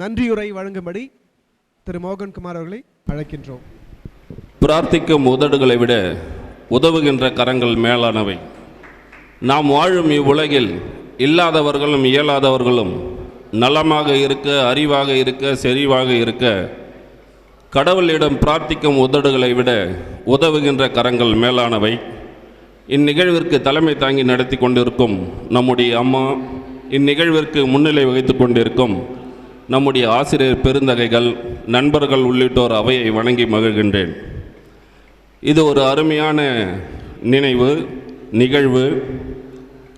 நன்றியுரை வழங்கும்படி திரு மோகன்குமார் அவர்களை அழைக்கின்றோம். பிரார்த்திக்கும் உதடுகளை விட உதவுகின்ற கரங்கள் மேலானவை. நாம் வாழும் இவ்வுலகில் இல்லாதவர்களும் இயலாதவர்களும் நலமாக இருக்க அறிவாக இருக்க செறிவாக இருக்க கடவுளிடம் பிரார்த்திக்கும் உதடுகளை விட உதவுகின்ற கரங்கள் மேலானவை. இந்நிகழ்விற்கு தலைமை தாங்கி நடத்தி கொண்டிருக்கும் நம்முடைய அம்மா இந்நிகழ்விற்கு முன்னிலை வகித்து கொண்டிருக்கும் நம்முடைய ஆசிரியர் பெருந்தகைகள் நண்பர்கள் உள்ளிட்டோர் அவையை வணங்கி மகிழ்கின்றேன். இது ஒரு அருமையான நினைவு நிகழ்வு.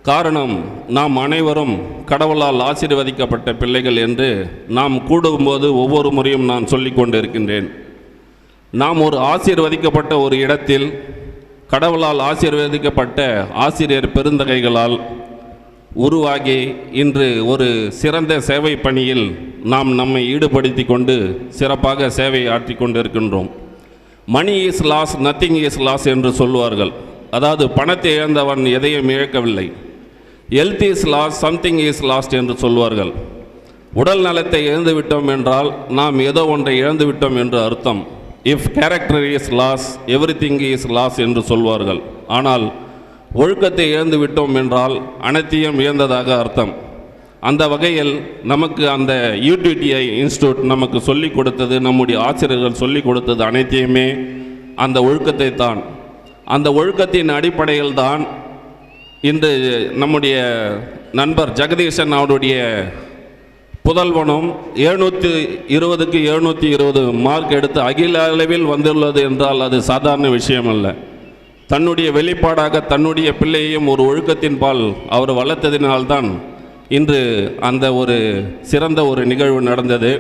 காரணம் நாம் அனைவரும் கடவுளால் ஆசீர்வதிக்கப்பட்ட பிள்ளைகள் என்று நாம் கூடும்போது ஒவ்வொரு முறையும் நான் சொல்லி கொண்டிருக்கின்றேன். நாம் ஒரு ஆசீர்வதிக்கப்பட்ட ஒரு இடத்தில் கடவுளால் ஆசீர்வதிக்கப்பட்ட ஆசிரியர் பெருந்தகைகளால் உருவாகி இன்று ஒரு சிறந்த சேவை பணியில் நாம் நம்மை ஈடுபடுத்தி கொண்டு சிறப்பாக சேவை ஆற்றி கொண்டிருக்கின்றோம் money is loss nothing is loss என்று சொல்லுவார்கள். அதாவது பணத்தை இழந்தவன் எதையும் இழக்கவில்லை. Health is loss something is lost என்று சொல்வார்கள் உடல் நலத்தை இழந்து விட்டோம் என்றால் நாம் ஏதோ ஒன்றை இழந்து விட்டோம் என்று அர்த்தம். If character is loss everything is loss என்று சொல்வார்கள் ஆனால் ஒழுக்கத்தை இழந்து விட்டோம் என்றால் அனைத்தையும் இழந்ததாக அர்த்தம். அந்த வகையில் நமக்கு அந்த யூடிடிஐ இன்ஸ்டியூட் நமக்கு சொல்லிக் கொடுத்தது நம்முடைய ஆசிரியர்கள் சொல்லிக் கொடுத்தது அனைத்தையுமே அந்த ஒழுக்கத்தை தான். அந்த ஒழுக்கத்தின் அடிப்படையில் தான் இன்று நம்முடைய நண்பர் ஜெகதீசன் அவருடைய புதல்வனும் எழுநூற்றி இருபதுக்கு எழுநூற்றி இருபது மார்க் எடுத்து அகில அளவில் வந்துள்ளது என்றால் அது சாதாரண விஷயம் அல்ல தன்னுடைய வெளிப்பாடாக தன்னுடைய பிள்ளையையும் ஒரு ஒழுக்கத்தின் பால் அவர் வளர்த்ததினால்தான் இன்று அந்த ஒரு சிறந்த ஒரு நிகழ்வு நடந்தது.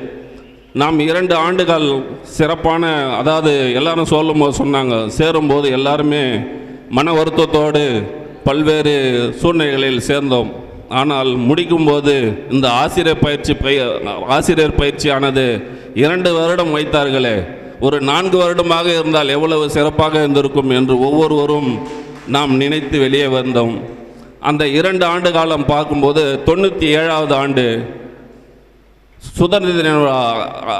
நாம் இரண்டு ஆண்டுகள் சிறப்பான அதாவது எல்லாரும் சொல்லும்போது சொன்னாங்க சேரும்போது எல்லாருமே மன வருத்தத்தோடு பல்வேறு சூழ்நிலைகளில் சேர்ந்தோம். ஆனால் முடிக்கும்போது இந்த ஆசிரியர் பயிற்சி பய ஆசிரியர் பயிற்சியானது இரண்டு வருடம் வைத்தார்களே. ஒரு நான்கு வருடமாக இருந்தால் எவ்வளவு சிறப்பாக இருந்திருக்கும் என்று ஒவ்வொருவரும் நாம் நினைத்து வெளியே வந்தோம். அந்த இரண்டு ஆண்டு காலம் பார்க்கும்போது தொண்ணூற்றி ஏழாவது ஆண்டு சுதந்திர தின விழா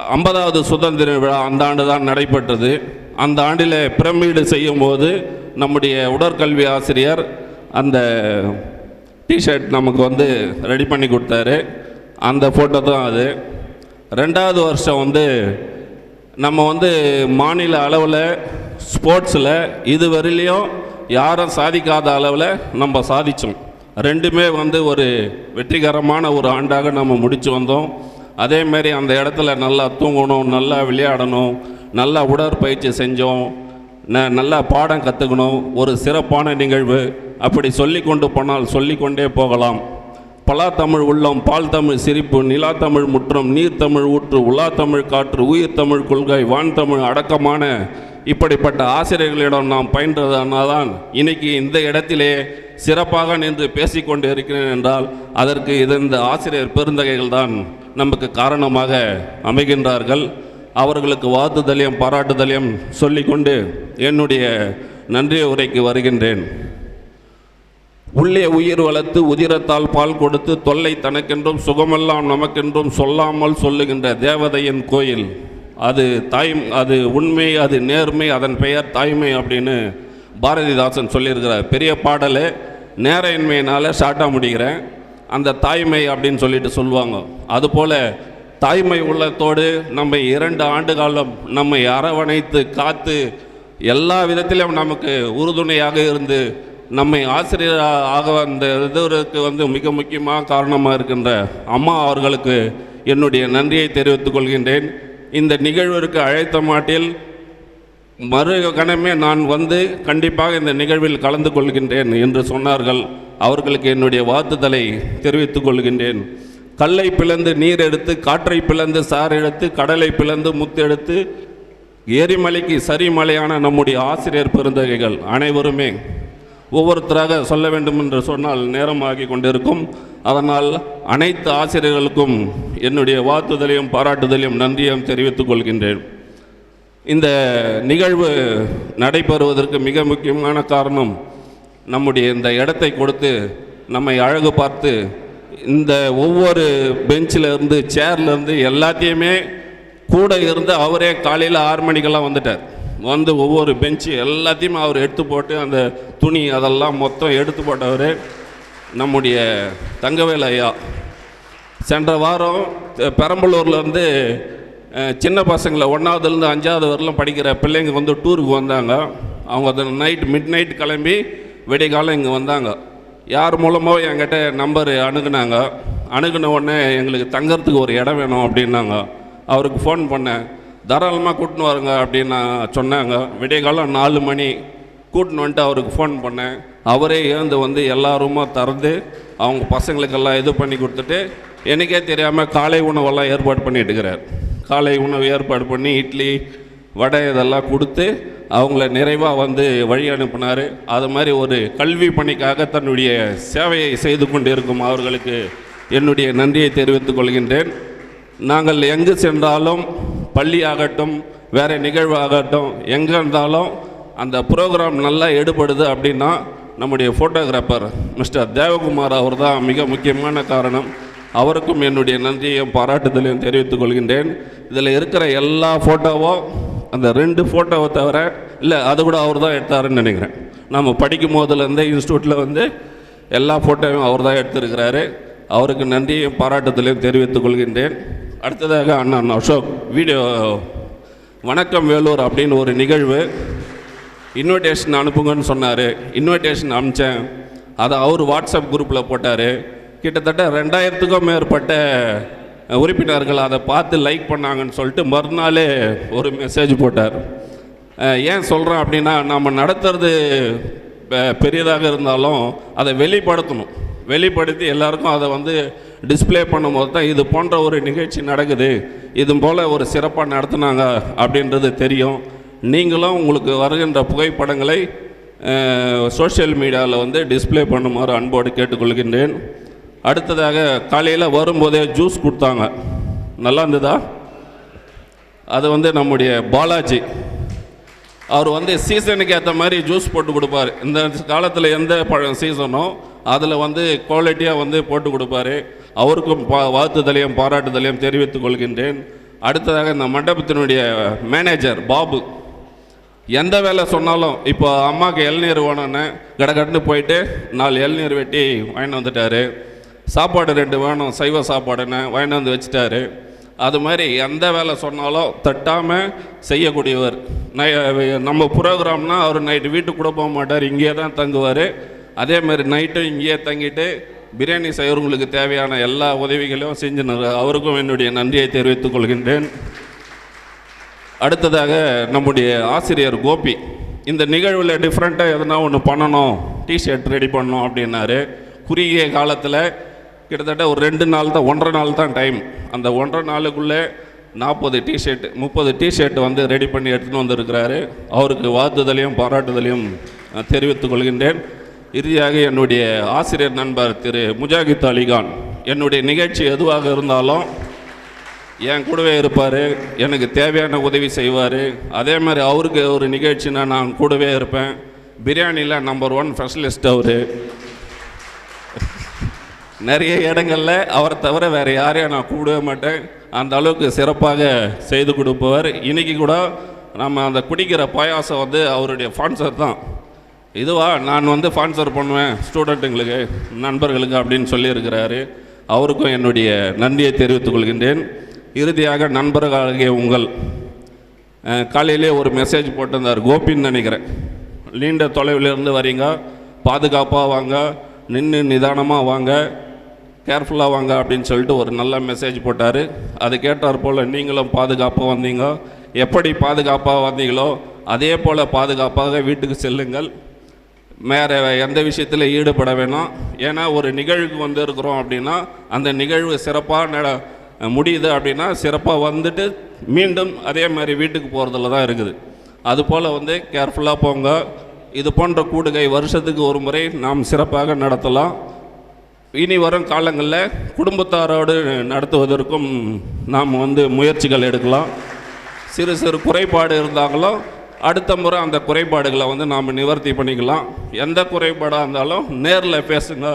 ஐம்பதாவது சுதந்திர விழா அந்த ஆண்டு தான் நடைபெற்றது. அந்த ஆண்டில் பிரமிடு செய்யும்போது நம்முடைய உடற்கல்வி ஆசிரியர் அந்த டிஷர்ட் நமக்கு வந்து ரெடி பண்ணி கொடுத்தாரு. அந்த ஃபோட்டோ தான் அது. ரெண்டாவது வருஷம் வந்து நம்ம வந்து மாநில அளவில் ஸ்போர்ட்ஸில் இதுவரையிலையும் யாரும் சாதிக்காத அளவில் நம்ம சாதித்தோம் ரெண்டுமே வந்து ஒரு வெற்றிகரமான ஒரு ஆண்டாக நம்ம முடித்து வந்தோம். அதேமாரி அந்த இடத்துல நல்லா தூங்கணும் நல்லா விளையாடணும் நல்லா உடற்பயிற்சி செஞ்சோம். ந நல்லா பாடம் கற்றுக்கணும் ஒரு சிறப்பான நிகழ்வு. அப்படி சொல்லி கொண்டு போனால் சொல்லிக்கொண்டே போகலாம். பலா தமிழ் உள்ளம் பால் தமிழ் சிரிப்பு நிலா தமிழ் முற்றம் நீர் தமிழ் ஊற்று உலா தமிழ் காற்று உயிர் தமிழ் கொள்கை வான் தமிழ் அடக்கமான இப்படிப்பட்ட ஆசிரியர்களிடம் நாம் பயின்றதனால்தான் இன்னைக்கு இந்த இடத்திலே சிறப்பாக நின்று பேசிக்கொண்டு இருக்கிறேன் என்றால் அதற்கு இது இந்த ஆசிரியர் பெருந்தகைகள் தான் நமக்கு காரணமாக அமைகின்றார்கள். அவர்களுக்கு வாழ்த்துதலையும் பாராட்டுதலையும் சொல்லிக்கொண்டு என்னுடைய நன்றி உரைக்கு வருகின்றேன். உள்ளே உயிர் வளர்த்து உதிரத்தால் பால் கொடுத்து தொல்லை தனக்கென்றும் சுகமெல்லாம் நமக்கென்றும் சொல்லாமல் சொல்லுகின்ற தேவதையின் கோயில். அது தாய் அது உண்மை அது நேர்மை அதன் பெயர் தாய்மை அப்படின்னு பாரதிதாசன் சொல்லியிருக்கிறார். பெரிய பாடல் நேரையின்மையினால் ஷார்ட்டாக முடிக்கிறேன் அந்த தாய்மை அப்படின்னு சொல்லிட்டு சொல்லுவாங்க. அதுபோல் தாய்மை உள்ளத்தோடு நம்ம இரண்டு ஆண்டு காலம் நம்மை அரவணைத்து காத்து எல்லா விதத்திலும் நமக்கு உறுதுணையாக இருந்து நம்மை ஆசிரியர் ஆக வந்த இதற்கு வந்து மிக முக்கியமாக காரணமாக இருக்கின்ற அம்மா அவர்களுக்கு என்னுடைய நன்றியை தெரிவித்துக் கொள்கின்றேன். இந்த நிகழ்விற்கு அழைத்த மாட்டில் மறு கணமே நான் வந்து கண்டிப்பாக இந்த நிகழ்வில் கலந்து கொள்கின்றேன் என்று சொன்னார்கள். அவர்களுக்கு என்னுடைய வாழ்த்துதலை தெரிவித்துக் கொள்கின்றேன். கல்லை பிளந்து நீர் எடுத்து காற்றை பிளந்து சார் எடுத்து கடலை பிளந்து முத்தெடுத்து எரிமலைக்கு சரிமலையான நம்முடைய ஆசிரியர் பெருந்தகைகள் அனைவருமே ஒவ்வொருத்தராக சொல்ல வேண்டும் என்று சொன்னால் நேரமாகி கொண்டிருக்கும். அதனால் அனைத்து ஆசிரியர்களுக்கும் என்னுடைய வாழ்த்துதலையும் பாராட்டுதலையும் நன்றியும் தெரிவித்துக் கொள்கின்றேன். இந்த நிகழ்வு நடைபெறுவதற்கு மிக முக்கியமான காரணம் நம்முடைய இந்த இடத்தை கொடுத்து நம்மை அழகு பார்த்து இந்த ஒவ்வொரு பெஞ்சிலேருந்து சேர்லேருந்து எல்லாத்தையுமே கூட இருந்து அவரே காலையில் ஆறு மணிக்கெல்லாம் வந்துட்டார். வந்து ஒவ்வொரு பெஞ்சு எல்லாத்தையும் அவர் எடுத்து போட்டு அந்த துணி அதெல்லாம் மொத்தம் எடுத்து போட்டவர் நம்முடைய தங்கவேல் ஐயா சென்ற வாரம் பெரம்பலூர்லேருந்து சின்ன பசங்களை ஒன்றாவதுலேருந்து அஞ்சாவது வரலாம் படிக்கிற பிள்ளைங்க வந்து டூருக்கு வந்தாங்க. அவங்க அந்த நைட் மிட் நைட் கிளம்பி விடைக்காலம் இங்கே வந்தாங்க. யார் மூலமாக என்கிட்ட நம்பர் அணுகுனாங்க. அணுகுன உடனே எங்களுக்கு தங்கறதுக்கு ஒரு இடம் வேணும் அப்படின்னாங்க. அவருக்கு ஃபோன் பண்ணேன். தாராளமாக கூட்டின்னு வாருங்க அப்படின்னு நான் சொன்னாங்க. விடியகாலம் நாலு மணி கூட்டின்னு வந்துட்டு அவருக்கு ஃபோன் பண்ணேன். அவரே ஏந்து வந்து எல்லா ரூமும் திறந்து அவங்க பசங்களுக்கெல்லாம் இது பண்ணி கொடுத்துட்டு எனக்கே தெரியாமல் காலை உணவெல்லாம் ஏற்பாடு பண்ணிட்டு இருக்கிறார். காலை உணவு ஏற்பாடு பண்ணி இட்லி வடை இதெல்லாம் கொடுத்து அவங்கள நிறைவாக வந்து வழி அனுப்பினார். அது மாதிரி ஒரு கல்வி பணிக்காக தன்னுடைய சேவையை செய்து கொண்டிருக்கும் அவர்களுக்கு என்னுடைய நன்றியை தெரிவித்துக் கொள்கின்றேன். நாங்கள் எங்கு சென்றாலும் பள்ளி ஆகட்டும் வேறு நிகழ்வு ஆகட்டும் எங்கே இருந்தாலும் அந்த ப்ரோக்ராம் நல்லா எடுபடுது அப்படின்னா நம்முடைய ஃபோட்டோகிராஃபர் மிஸ்டர் தேவகுமார் அவர் தான் மிக முக்கியமான காரணம். அவருக்கும் என்னுடைய நன்றியையும் பாராட்டுதலையும் தெரிவித்துக் கொள்கின்றேன். இதில் இருக்கிற எல்லா ஃபோட்டோவும் அந்த ரெண்டு ஃபோட்டோவை தவிர இல்லை அது கூட அவர் தான் எடுத்தாருன்னு நினைக்கிறேன். நம்ம படிக்கும் போதுலேருந்தே இன்ஸ்டியூட்டில் வந்து எல்லா ஃபோட்டோவும் அவர் தான் எடுத்திருக்கிறாரு. அவருக்கு நன்றியும் பாராட்டுதலையும் தெரிவித்துக் கொள்கின்றேன். அடுத்ததாக அண்ணன் அசோக் வீடியோ வணக்கம் வேலூர் அப்படின்னு ஒரு நிகழ்வு. இன்விடேஷன் அனுப்புங்கன்னு சொன்னார். இன்விடேஷன் அனுப்பிச்சேன். அதை அவர் வாட்ஸ்அப் குரூப்பில் போட்டார். கிட்டத்தட்ட ரெண்டாயிரத்துக்கும் மேற்பட்ட உறுப்பினர்கள் அதை பார்த்து லைக் பண்ணாங்கன்னு சொல்லிட்டு மறுநாளே ஒரு மெசேஜ் போட்டார். ஏன் சொல்கிறேன் அப்படின்னா நம்ம நடத்துறது பெ- பெரியதாக இருந்தாலும் அதை வெளிப்படுத்தணும். வெளிப்படுத்தி எல்லாருக்கும் அதை வந்து டிஸ்பிளே பண்ணும்போது தான் இது போன்ற ஒரு நிகழ்ச்சி நடக்குது. இது போல் ஒரு சிறப்பாக நடத்துனாங்க அப்படின்றது தெரியும். நீங்களும் உங்களுக்கு வருகின்ற புகைப்படங்களை சோஷியல் மீடியாவில் வந்து டிஸ்ப்ளே பண்ணுமாறு அன்போடு கேட்டுக்கொள்கின்றேன். அடுத்ததாக காலையில் வரும்போதே ஜூஸ் கொடுத்தாங்க. நல்லா இருந்ததா? அது வந்து நம்முடைய பாலாஜி. அவர் வந்து சீசனுக்கு ஏற்ற மாதிரி ஜூஸ் போட்டு கொடுப்பாரு. இந்த காலத்தில் எந்த பழம் சீசனோ அதில் வந்து குவாலிட்டியாக வந்து போட்டு கொடுப்பாரு. அவருக்கும் பா வாழ்த்துதலையும் பாராட்டுதலையும் தெரிவித்துக் கொள்கின்றேன். அடுத்ததாக இந்த மண்டபத்தினுடைய மேனேஜர் பாபு. எந்த வேலை சொன்னாலும் இப்போ அம்மாவுக்கு இளநீர் வேணும்னு கடகடன்னு போயிட்டு நாலு இளநீர் வெட்டி வாங்கிட்டு வந்துட்டாரு. சாப்பாடு ரெண்டு வேணும் சைவ சாப்பாடுன்னு வாங்கிட்டு வந்து வச்சுட்டாரு. அது மாதிரி எந்த வேலை சொன்னாலும் தட்டாமல் செய்யக்கூடியவர். நை- நம்ம ப்ரோக்ராம்னா அவர் நைட்டு வீட்டுக்கு கூட போக மாட்டார் இங்கேயே தான் தங்குவார். அதே மாதிரி நைட்டும் இங்கேயே தங்கிட்டு பிரியாணி செய்கிறவங்களுக்கு தேவையான எல்லா உதவிகளையும் செஞ்சுனார் அவருக்கும் என்னுடைய நன்றியை தெரிவித்துக் கொள்கின்றேன். அடுத்ததாக நம்முடைய ஆசிரியர் கோபி. இந்த நிகழ்வில் டிஃப்ரெண்ட்டாக எதனா ஒன்று பண்ணணும் டிஷர்ட் ரெடி பண்ணணும் அப்படின்னாரு. குறுகிய காலத்தில் கிட்டத்தட்ட ஒரு ரெண்டு நாள் தான் ஒன்றரை நாள் தான் டைம் அந்த ஒன்றரை நாளுக்குள்ளே நாற்பது டிஷர்ட் முப்பது டிஷர்ட் வந்து ரெடி பண்ணி எடுத்துன்னு வந்திருக்கிறாரு. அவருக்கு வாழ்த்துதலையும் பாராட்டுதலையும் தெரிவித்துக் கொள்கின்றேன். இறுதியாக என்னுடைய ஆசிரியர் நண்பர் திரு முஜாகித் அலிகான். என்னுடைய நிகழ்ச்சி எதுவாக இருந்தாலும் என் கூடவே இருப்பார் எனக்கு தேவையான உதவி செய்வார். அதே மாதிரி அவருக்கு ஒரு நிகழ்ச்சினா நான் கூடவே இருப்பேன். பிரியாணியில் நம்பர் ஒன் ஸ்பெஷலிஸ்ட் அவர். நிறைய இடங்களில் அவரை தவிர வேறு யாரையும் நான் கூடவே மாட்டேன். அந்த அளவுக்கு சிறப்பாக செய்து கொடுப்பவர். இன்றைக்கி கூட நம்ம அந்த குடிக்கிற பாயாசம் வந்து அவருடைய ஸ்பான்சர் தான். இதுவா நான் வந்து ஸ்பான்சர் பண்ணுவேன் ஸ்டூடெண்ட்டுங்களுக்கு நண்பர்களுக்கு அப்படின்னு சொல்லியிருக்கிறாரு. அவருக்கும் என்னுடைய நன்றியை தெரிவித்துக் கொள்கின்றேன். இறுதியாக நண்பர்களாகிய உங்கள் காலையிலே ஒரு மெசேஜ் போட்டிருந்தார். கோபின்னு நினைக்கிறேன். நீண்ட தொலைவிலிருந்து வரீங்க. பாதுகாப்பாக வாங்க. நின்று நிதானமாக வாங்க. கேர்ஃபுல்லாக வாங்க அப்படின்னு சொல்லிட்டு ஒரு நல்ல மெசேஜ் போட்டார். அது கேட்டார் போல் நீங்களும் பாதுகாப்பாக வந்தீங்க. எப்படி பாதுகாப்பாக வந்தீங்களோ அதே போல் பாதுகாப்பாக வீட்டுக்கு செல்லுங்கள். வேறு எந்த விஷயத்தில் ஈடுபட வேணாம். ஏன்னா ஒரு நிகழ்வுக்கு வந்து இருக்கிறோம் அப்படின்னா அந்த நிகழ்வு சிறப்பாக நட முடியுது அப்படின்னா சிறப்பாக வந்துட்டு மீண்டும் அதே மாதிரி வீட்டுக்கு போகிறதுல தான் இருக்குது. அதுபோல் வந்து கேர்ஃபுல்லாக போங்க. இது போன்ற கூடுகை வருஷத்துக்கு ஒரு முறை நாம் சிறப்பாக நடத்தலாம். இனி வரும் காலங்களில் குடும்பத்தாரோடு நடத்துவதற்கும் நாம் வந்து முயற்சிகள் எடுக்கலாம். சிறு சிறு குறைபாடு இருந்தாங்களோ அடுத்த முறை அந்த குறைபாடுகளை வந்து நாம் நிவர்த்தி பண்ணிக்கலாம். எந்த குறைபாடாக இருந்தாலும் நேரில் பேசுங்க.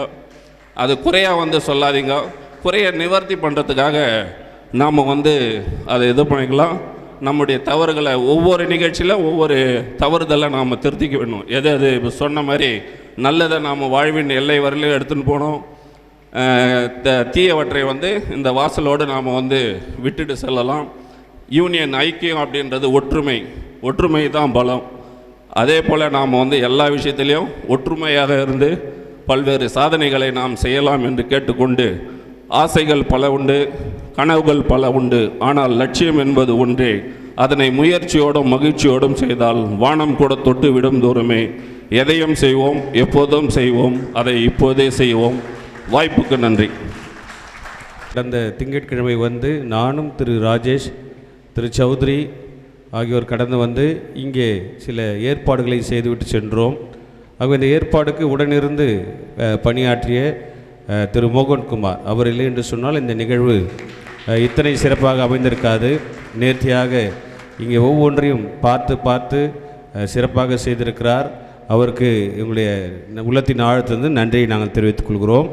அது குறையாக வந்து சொல்லாதீங்க. குறையை நிவர்த்தி பண்ணுறதுக்காக நாம் வந்து அதை இது பண்ணிக்கலாம். நம்முடைய தவறுகளை ஒவ்வொரு நிகழ்ச்சியில் ஒவ்வொரு தவறுதலை நாம் திருத்திக்க வேணும். எது அது இப்போ சொன்ன மாதிரி நல்லதை நாம் வாழ்வின் எல்லை வரையிலும் எடுத்துன்னு போனோம். த- தீயவற்றை வந்து இந்த வாசலோடு நாம் வந்து விட்டுட்டு செல்லலாம். யூனியன் ஐக்கியம் அப்படின்றது ஒற்றுமை. ஒற்றுமை தான் பலம். அதே போல் நாம் வந்து எல்லா விஷயத்திலையும் ஒற்றுமையாக இருந்து பல்வேறு சாதனைகளை நாம் செய்யலாம் என்று கேட்டுக்கொண்டு ஆசைகள் பல உண்டு கனவுகள் பல உண்டு. ஆனால் லட்சியம் என்பது ஒன்றே. அதனை முயற்சியோடும் மகிழ்ச்சியோடும் செய்தால் வானம் கூட தொட்டு விடும் தூரமே எதையும் செய்வோம் எப்போதும் செய்வோம் அதை இப்போதே செய்வோம். வாய்ப்புக்கு நன்றி. கடந்த திங்கட்கிழமை வந்து நானும் திரு ராஜேஷ் திரு சௌத்ரி ஆகியோர் கடந்து வந்து இங்கே சில ஏற்பாடுகளை செய்துவிட்டு சென்றோம். அவங்க இந்த ஏற்பாடுக்கு உடனிருந்து பணியாற்றிய திரு மோகன்குமார். அவர் இல்லை என்று சொன்னால் இந்த நிகழ்வு இத்தனை சிறப்பாக அமைந்திருக்காது. நேர்த்தியாக இங்கே ஒவ்வொன்றையும் பார்த்து பார்த்து சிறப்பாக செய்திருக்கிறார். அவருக்கு எங்களுடைய உள்ளத்தின் ஆழத்திலிருந்து நன்றியை நாங்கள் தெரிவித்துக் கொள்கிறோம்.